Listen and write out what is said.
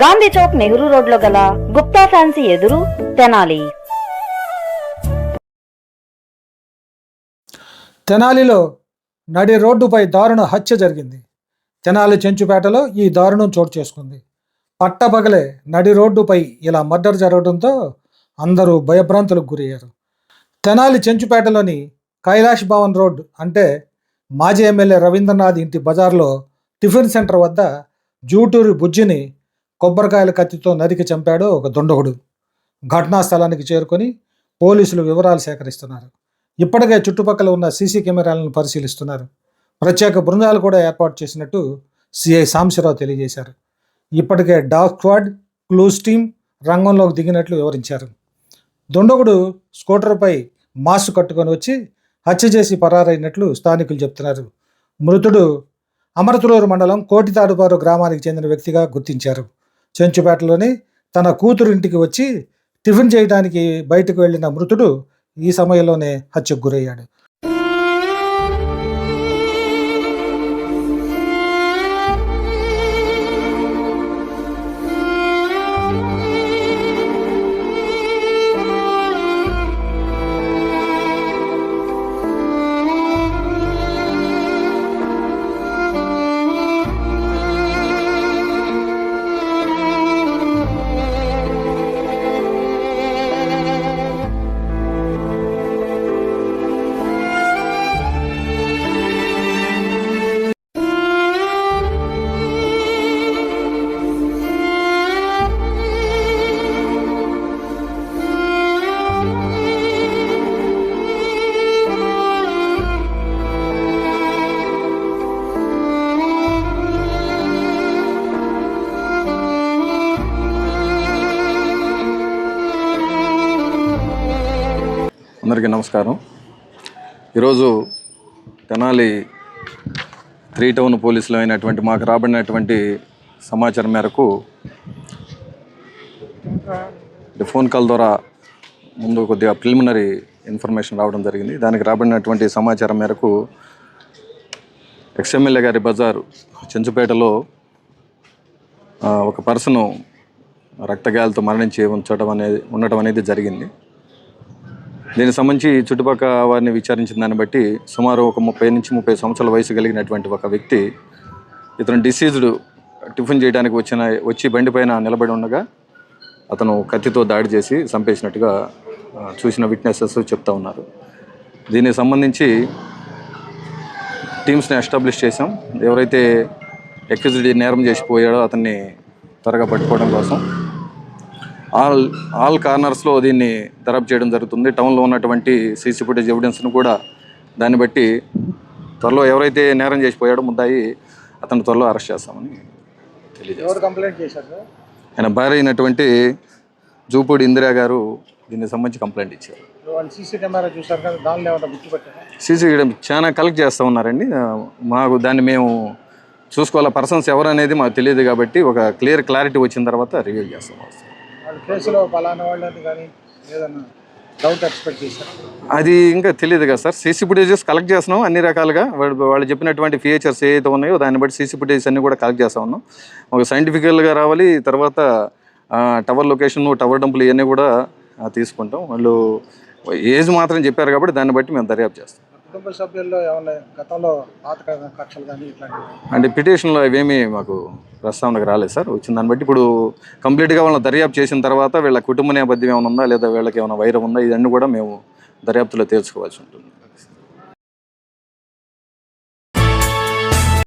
గాంధీ చౌక్ నెహ్రూ రోడ్లో గల గుప్తా ఫ్యాన్సీ ఎదురు తెనాలి. తెనాలిలో నడి రోడ్డుపై దారుణ హత్య జరిగింది. తెనాలి చెంచుపేటలో ఈ దారుణం చోటు చేసుకుంది. పట్టపగలే నడి రోడ్డుపై ఇలా మర్డర్ జరగడంతో అందరూ భయభ్రాంతులకు గురయ్యారు. తెనాలి చెంచుపేటలోని కైలాష్ భవన్ రోడ్ అంటే మాజీ ఎమ్మెల్యే రవీంద్రనాథ్ ఇంటి బజార్లో టిఫిన్ సెంటర్ వద్ద జూటూరి బుజ్జిని కొబ్బరికాయల కత్తితో నరికి చంపాడు ఒక దుండగుడు. ఘటనా స్థలానికి చేరుకొని పోలీసులు వివరాలు సేకరిస్తున్నారు. ఇప్పటికే చుట్టుపక్కల ఉన్న సీసీ కెమెరాలను పరిశీలిస్తున్నారు. ప్రత్యేక బృందాలు కూడా ఏర్పాటు చేసినట్టు సిఐ సాంబశివరావు తెలియజేశారు. ఇప్పటికే డాగ్ స్క్వాడ్ క్లూస్ టీం రంగంలోకి దిగినట్లు వివరించారు. దుండగుడు స్కూటర్పై మాస్క్ కట్టుకొని వచ్చి హత్య చేసి పరారైనట్లు స్థానికులు చెప్తున్నారు. మృతుడు అమరతులూరు మండలం కోటితాడుపారు గ్రామానికి చెందిన వ్యక్తిగా గుర్తించారు. చెంచుపేటలోని తన కూతురు ఇంటికి వచ్చి టిఫిన్ చేయడానికి బయటకు వెళ్ళిన మృతుడు ఈ సమయంలోనే హత్యకు గురయ్యాడు. అందరికీ నమస్కారం. ఈరోజు తెనాలి త్రీ టౌన్ పోలీసులు అయినటువంటి మాకు రాబడినటువంటి సమాచారం మేరకు ఫోన్ కాల్ ద్వారా ముందు కొద్దిగా ప్రిలిమినరీ ఇన్ఫర్మేషన్ రావడం జరిగింది. దానికి రాబడినటువంటి సమాచారం మేరకు ఎక్స్ఎమ్మెల్యే గారి బజారు చెంచుపేటలో ఒక పర్సను రక్తగాయాలతో మరణించి ఉంచడం అనేది ఉండటం అనేది జరిగింది. దీనికి సంబంధించి చుట్టుపక్కల వారిని విచారించిన దాన్ని బట్టి సుమారు ఒక ముప్పై నుంచి ముప్పై సంవత్సరాల వయసు కలిగినటువంటి ఒక వ్యక్తి ఇతను డిసీజ్డ్ టిఫిన్ చేయడానికి వచ్చిన వచ్చి బండి పైన నిలబడి ఉండగా అతను కత్తితో దాడి చేసి చంపేసినట్టుగా చూసిన విట్నెసెస్ చెప్తా ఉన్నారు. దీనికి సంబంధించి టీమ్స్ని ఎస్టాబ్లిష్ చేసాం ఎవరైతే ఎక్యూజ్డ్ నేరం చేసిపోయాడో అతన్ని త్వరగా పట్టుకోవడం కోసం ఆల్ ఆల్ కార్నర్స్లో దీన్ని దరబ్ చేయడం జరుగుతుంది. టౌన్లో ఉన్నటువంటి సీసీ ఫుటేజ్ ఎవిడెన్స్ను కూడా దాన్ని బట్టి త్వరలో ఎవరైతే నేరం చేసిపోయాడో ముద్దాయి అతను త్వరలో అరెస్ట్ చేస్తామని తెలియజేస్తాం. కంప్లైంట్ చేశారు ఆయన భార్య అయినటువంటి జూపూడి ఇందిరా గారు దీనికి సంబంధించి కంప్లైంట్ ఇచ్చారు. సీసీ కెమెరా కదా దానిలో చాలా కలెక్ట్ చేస్తూ ఉన్నారండి. మాకు దాన్ని మేము చూసుకోవాలి పర్సన్స్ ఎవరు అనేది మాకు తెలియదు కాబట్టి ఒక క్లియర్ క్లారిటీ వచ్చిన తర్వాత రివ్యూ చేస్తాం. వాళ్ళ కేసులో పలానా వాళ్ళని కానీ ఏదన్నా డౌట్ ఎక్స్పెక్ట్ చేశారు? అది ఇంకా తెలియదు కదా సార్. సీసీ ఫుటేజెస్ కలెక్ట్ చేస్తున్నాం అన్ని రకాలుగా. వాళ్ళు వాళ్ళు చెప్పినటువంటి ఫీచర్స్ ఏవైతే ఉన్నాయో దాన్ని బట్టి సీసీ ఫుటేజెస్ అన్ని కూడా కలెక్ట్ చేస్తా ఉన్నాం. ఒక సైంటిఫికల్గా రావాలి తర్వాత టవర్ లొకేషన్ టవర్ డంపులు ఇవన్నీ కూడా తీసుకుంటాం. వాళ్ళు ఏజ్ మాత్రం చెప్పారు కాబట్టి దాన్ని బట్టి మేము దర్యాప్తు చేస్తాం. కుటుంబ సభ్యుల్లో ఏమైనా గతంలో పాత కక్షలు కానీ ఇట్లాంటివి? అంటే పిటిషన్లో ఇవేమీ మాకు ప్రస్తావనకు రాలేదు సార్. వచ్చిన దాన్ని బట్టి ఇప్పుడు కంప్లీట్గా వాళ్ళని దర్యాప్తు చేసిన తర్వాత వీళ్ళ కుటుంబ నేపథ్యం ఏమైనా ఉందా లేదా వీళ్ళకి ఏమైనా వైరం ఉందా? ఇవన్నీ కూడా మేము దర్యాప్తులో తేల్చుకోవాల్సి ఉంటుంది.